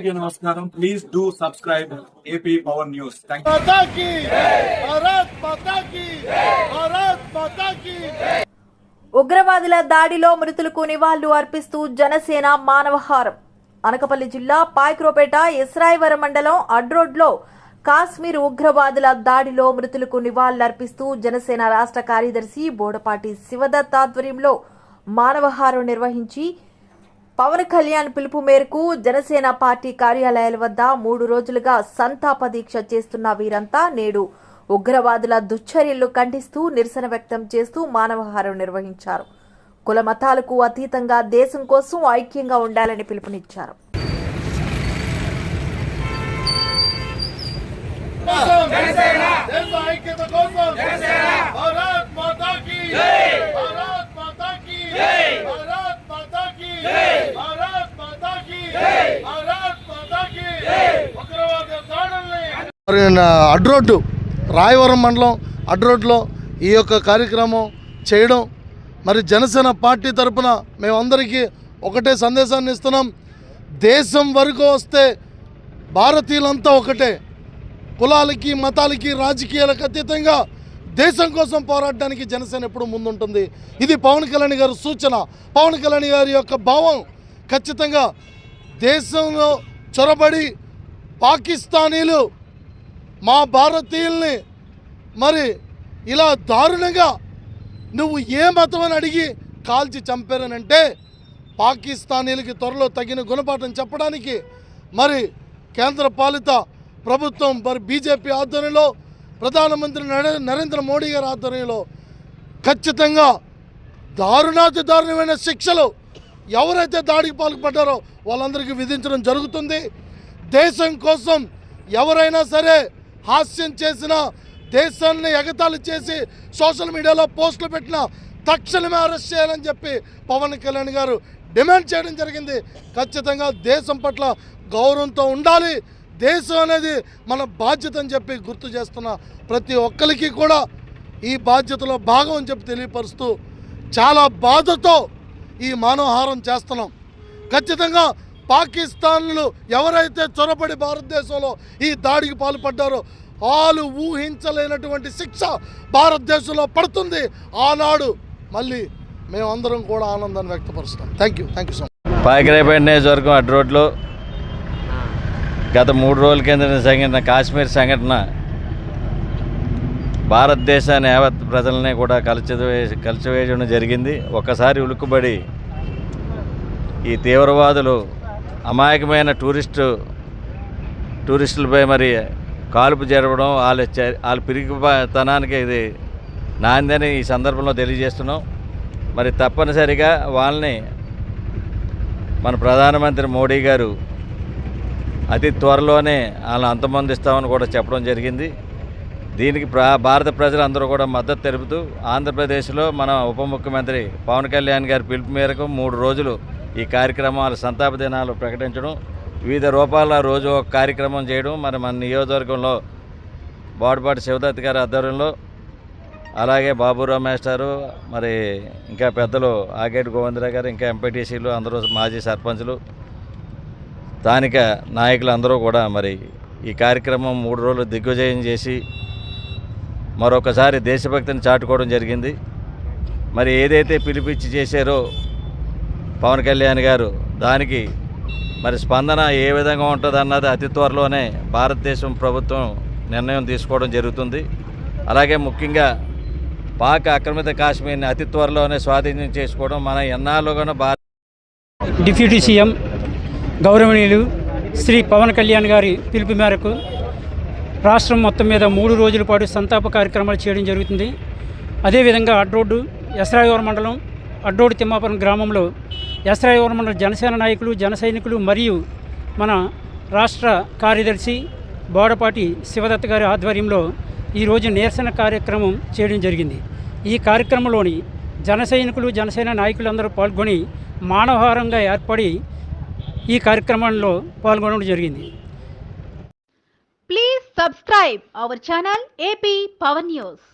అందరికీ నమస్కారం. Please do subscribe AP power news ఉగ్రవాదుల దాడిలో మృతులకు నివాళులు అర్పిస్తూ జనసేన మానవహారం. అనకపల్లి జిల్లా పాయక్రోపేట ఇస్రాయివరం మండలం అడ్రోడ్లో కాశ్మీర్ ఉగ్రవాదుల దాడిలో మృతులకు నివాళులర్పిస్తూ జనసేన రాష్ట్ర కార్యదర్శి బోడపాటి శివదత్ ఆధ్వర్యంలో మానవహారం నిర్వహించి పవన్ కళ్యాణ్ పిలుపు మేరకు జనసేన పార్టీ కార్యాలయాల వద్ద మూడు రోజులుగా సంతాప దీక్ష చేస్తున్న వీరంతా నేడు ఉగ్రవాదుల దుశ్చర్యలు ఖండిస్తూ నిరసన వ్యక్తం చేస్తూ మానవహారం నిర్వహించారు. కుల మతాలకు అతీతంగా దేశం కోసం ఐక్యంగా ఉండాలని పిలుపునిచ్చారు. ఐక్యత కోసం మాతా కి భారత్ మాతా కి భారత్ మాతా కి భారత్ మాతా కి భారత్ మాతా కి ఉగ్రవాద దాడుల్ని మరి నా అడ్రోడ్డు రాయవరం మండలం అడ్రోడ్లో ఈ యొక్క కార్యక్రమం చేయడం. మరి జనసేన పార్టీ తరపున మేమందరికీ ఒకటే సందేశాన్ని ఇస్తున్నాం. దేశం వరకు వస్తే భారతీయులంతా ఒకటే. కులాలకి మతాలకి రాజకీయాలకు అతీతంగా దేశం కోసం పోరాడడానికి జనసేన ఎప్పుడు ముందుంటుంది. ఇది పవన్ కళ్యాణ్ గారి సూచన. పవన్ కళ్యాణ్ గారి యొక్క భావం ఖచ్చితంగా దేశంలో చొరబడి పాకిస్తానీలు మా భారతీయుల్ని మరి ఇలా దారుణంగా నువ్వు ఏ మతం అని అడిగి కాల్చి చంపారనంటే పాకిస్తానీలకి త్వరలో తగిన గుణపాఠం చెప్పడానికి మరి కేంద్ర పాలిత ప్రభుత్వం మరి బీజేపీ ఆధ్వర్యంలో ప్రధానమంత్రి నరే- నరేంద్ర మోడీ గారి ఆధ్వర్యంలో ఖచ్చితంగా దారుణాతి దారుణమైన శిక్షలు ఎవరైతే దాడికి పాల్పడ్డారో వాళ్ళందరికీ విధించడం జరుగుతుంది. దేశం కోసం ఎవరైనా సరే హాస్యం చేసిన దేశాన్ని ఎగతాళి చేసి సోషల్ మీడియాలో పోస్టులు పెట్టిన తక్షణమే అరెస్ట్ చేయాలని చెప్పి పవన్ కళ్యాణ్ గారు డిమాండ్ చేయడం జరిగింది. ఖచ్చితంగా దేశం పట్ల గౌరవంతో ఉండాలి. దేశం అనేది మన బాధ్యత అని చెప్పి గుర్తు చేస్తున్న ప్రతి ఒక్కరికి కూడా ఈ బాధ్యతలో భాగం అని చెప్పి తెలియపరుస్తూ చాలా బాధతో ఈ మానవహారం చేస్తున్నాం. ఖచ్చితంగా పాకిస్తాన్లు ఎవరైతే చొరబడి భారతదేశంలో ఈ దాడికి పాల్పడ్డారో వాళ్ళు ఊహించలేనటువంటి శిక్ష భారతదేశంలో పడుతుంది. ఆనాడు మళ్ళీ మేమందరం కూడా ఆనందాన్ని వ్యక్తపరుస్తాం. Thank you thank you so much Pakirepeta నియోజకవర్గం అడ్డు రోడ్లో గత మూడు రోజుల కింద సంఘటన కాశ్మీర్ సంఘటన భారతదేశాన్ని యావత్ ప్రజలనే కూడా కలిచివే కలిచివేయడం జరిగింది. ఒక్కసారి ఉలుక్కుబడి ఈ తీవ్రవాదులు అమాయకమైన టూరిస్టు టూరిస్టులపై మరి కాల్పు జరపడం వాళ్ళ వాళ్ళ పిరికితనానికి ఇది నాందని ఈ సందర్భంలో తెలియజేస్తున్నాం. మరి తప్పనిసరిగా వాళ్ళని మన ప్రధానమంత్రి మోడీ గారు అతి త్వరలోనే వాళ్ళని అంతమందిస్తామని కూడా చెప్పడం జరిగింది. దీనికి భారత ప్రజలందరూ కూడా మద్దతు తెలుపుతూ ఆంధ్రప్రదేశ్లో మన ఉప ముఖ్యమంత్రి పవన్ కళ్యాణ్ గారి పిలుపు మేరకు మూడు రోజులు ఈ కార్యక్రమాలు సంతాప దినాలు ప్రకటించడం వివిధ రూపాల రోజు ఒక కార్యక్రమం చేయడం మరి మన నియోజకవర్గంలో బోడపాటి శివదత్ గారి ఆధ్వర్యంలో అలాగే బాబురావు మాస్టారు మరి ఇంకా పెద్దలు ఆగేటి గోవిందరావు గారు ఇంకా ఎంపీటీసీలు అందరూ మాజీ సర్పంచ్లు స్థానిక నాయకులు అందరూ కూడా మరి ఈ కార్యక్రమం మూడు రోజులు దిగ్విజయం చేసి మరొకసారి దేశభక్తిని చాటుకోవడం జరిగింది. మరి ఏదైతే పిలిపించి చేశారో పవన్ కళ్యాణ్ గారు దానికి మరి స్పందన ఏ విధంగా ఉంటుంది అన్నది అతి త్వరలోనే భారతదేశం ప్రభుత్వం నిర్ణయం తీసుకోవడం జరుగుతుంది. అలాగే ముఖ్యంగా పాక్ ఆక్రమిత కాశ్మీర్ని అతి త్వరలోనే స్వాధీనం చేసుకోవడం మన ఎన్నాళ్ళుగానో భారత డిప్యూటీ సీఎం గౌరవనీయులు శ్రీ పవన్ కళ్యాణ్ గారి పిలుపు మేరకు రాష్ట్రం మొత్తం మీద మూడు రోజుల పాటు సంతాప కార్యక్రమాలు చేయడం జరుగుతుంది. అదేవిధంగా అడ్రోడ్డు ఎస్రాయవరం మండలం అడ్రోడ్డు తిమ్మాపురం గ్రామంలో ఎస్రాయవరం మండలం జనసేన నాయకులు జన సైనికులు మరియు మన రాష్ట్ర కార్యదర్శి బోడపాటి శివదత్త గారి ఆధ్వర్యంలో ఈరోజు నిరసన కార్యక్రమం చేయడం జరిగింది. ఈ కార్యక్రమంలోని జన సైనికులు జనసేన నాయకులందరూ పాల్గొని మానవహారంగా ఏర్పడి ఈ కార్యక్రమంలో పాల్గొనడం జరిగింది. Please subscribe our channel AP power news